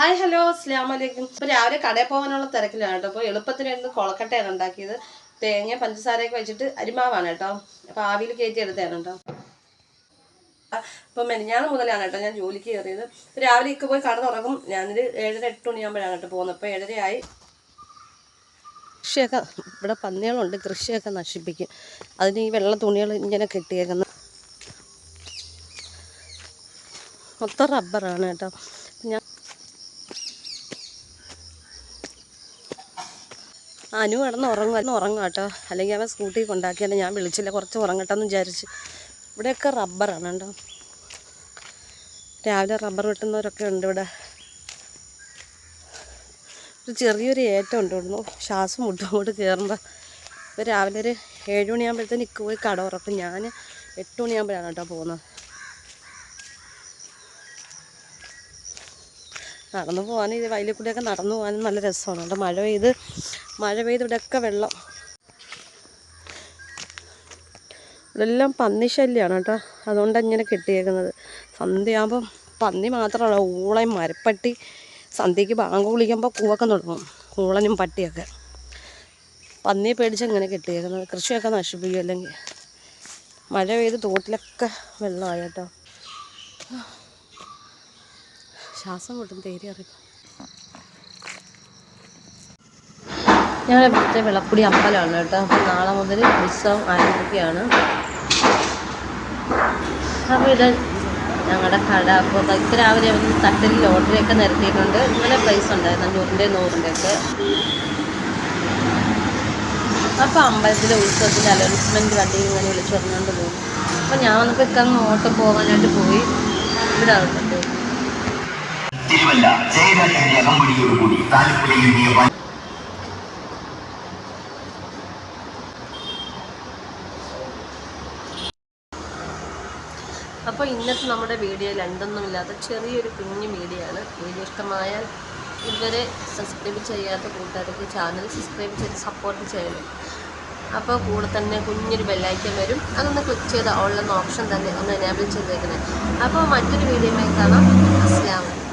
Hi hello അസ്ലാം വലൈക്കും ഇപ്പോൾ രാവിലെ കടയിൽ പോകാനുള്ള തിരക്കിലാണ് കേട്ടോ. അപ്പോൾ എളുപ്പത്തിന് കൊളക്കട്ടയാണ് ഉണ്ടാക്കിയത്. തേങ്ങ പഞ്ചസാരയൊക്കെ വെച്ചിട്ട് അരിമാവാണ് കേട്ടോ. അപ്പോൾ ആവിയിൽ കയറ്റി എടുത്തതാണ് കേട്ടോ. അപ്പോൾ മെനിഞ്ഞാന്ന് മുതലാണ് കേട്ടോ ഞാൻ ജോലിക്ക് കയറിയത്. രാവിലെ ഒക്കെ പോയി കടന്നുറങ്ങും. ഞാനൊരു ഏഴര എട്ട് മണിയാകുമ്പോഴാണ് കേട്ടോ പോകുന്നത്. അപ്പോൾ ഏഴരയായി. കൃഷിയൊക്കെ ഇവിടെ പന്നികളുണ്ട്. കൃഷിയൊക്കെ നശിപ്പിക്കും. അതിന് ഈ വെള്ള തുണികൾ ഇങ്ങനെ കെട്ടിയേക്കുന്നത്. മൊത്തം റബ്ബറാണ് കേട്ടോ ഞാൻ അനു കിടന്ന് ഉറങ്ങും ഉറങ്ങും കേട്ടോ. അല്ലെങ്കിൽ അവൻ സ്കൂട്ടി കൊണ്ടാക്കിയാലും ഞാൻ വിളിച്ചില്ല. കുറച്ച് ഉറങ്ങട്ടെന്ന് വിചാരിച്ച്. ഇവിടെയൊക്കെ റബ്ബറാണ് കേട്ടോ. രാവിലെ റബ്ബർ വെട്ടുന്നവരൊക്കെ ഉണ്ട് ഇവിടെ. ഒരു ചെറിയൊരു ഏറ്റം ഉണ്ട് ഇവിടുന്ന്. ശ്വാസം മുട്ടുകൊണ്ട് കയറുമ്പോൾ ഇപ്പോൾ രാവിലെ ഒരു ഏഴ് മണിയാകുമ്പോഴത്തേന് പോയി കട ഉറക്കും. ഞാൻ എട്ട് മണിയാകുമ്പോഴാണ് കേട്ടോ പോകുന്നത്. നടന്നു പോകാൻ ഇത് വയലിൽ കൂടെയൊക്കെ നടന്നു പോകാനും നല്ല രസമാണ്. കേട്ടോ മഴ പെയ്ത് മഴ പെയ്ത് ഇവിടെയൊക്കെ വെള്ളം. ഇതെല്ലാം പന്നി ശല്യമാണ് കേട്ടോ. അതുകൊണ്ടാണ് ഇങ്ങനെ കെട്ടിയേക്കുന്നത്. സന്ധ്യയാകുമ്പം പന്നി മാത്രമല്ല ഊളയും മരപ്പട്ടി സന്ധ്യയ്ക്ക് ബാങ്ക് വിളിക്കുമ്പോൾ കൂവൊക്കെ തുടങ്ങും ഊളനും പട്ടിയൊക്കെ. പന്നിയെ പേടിച്ച് ഇങ്ങനെ കെട്ടിയേക്കുന്നത്. കൃഷിയൊക്കെ നശിപ്പിക്കും അല്ലെങ്കിൽ മഴ പെയ്ത് തോട്ടിലൊക്കെ വെള്ളമായി കേട്ടോ. ശ്വാസം മുട്ടും തേരി അറിയും ഞങ്ങളുടെ ഇവിടുത്തെ വിളക്കുടി അമ്പലമാണ് കേട്ടോ. അപ്പം നാളെ മുതൽ ഉത്സവം ആരംഭിക്കുകയാണ്. അപ്പോൾ ഇത് ഞങ്ങളുടെ കട. അപ്പോൾ ഇത്ര രാവിലെ അവർ തട്ടിൽ ലോട്ടറിയൊക്കെ നിരത്തിയിട്ടുണ്ട്. ഇന്നലെ പ്രൈസ് ഉണ്ടായിരുന്നു. അഞ്ഞൂറിന്റെ നൂറിന്റെ ഒക്കെ അപ്പോൾ അമ്പലത്തിലെ ഉത്സവത്തിന്റെ അനൗൺസ്മെന്റ് വണ്ടിയിൽ ഇങ്ങനെ വിളിച്ചു പറഞ്ഞുകൊണ്ട് പോകും അപ്പോൾ ഞാൻ വന്നപ്പോൾ ഇക്ക ഓട്ടം പോകാനായിട്ട് പോയി. ഇവിടെ ആവുന്നുണ്ട് തിരുവല്ല ജയരാജന്റെ അകമ്പടിയോടുകൂടി താലപ്പൊലിയുണ്ടിയ അപ്പോൾ ഇന്നത്തെ നമ്മുടെ വീഡിയോ രണ്ടൊന്നുമില്ലാത്ത ചെറിയൊരു കുഞ്ഞു വീഡിയോ ആണ് വീഡിയോ ഇഷ്ടമായാൽ ഇതുവരെ സബ്സ്ക്രൈബ് ചെയ്യാത്ത കൂട്ടുകാർക്ക് ചാനൽ സബ്സ്ക്രൈബ് ചെയ്ത് സപ്പോർട്ട് ചെയ്യണം. അപ്പോൾ കൂടെ തന്നെ കുഞ്ഞൊരു ബെല്ലൈക്കൻ വരും. അതൊന്ന് ക്ലിക്ക് ചെയ്ത ഓൺലൈൻ ഓപ്ഷൻ തന്നെ ഒന്ന് എനേബിൾ ചെയ്തേക്കണേ. അപ്പോൾ മറ്റൊരു വീഡിയോയുമായി കാണാം. അസ്ലാം വലൈക്കും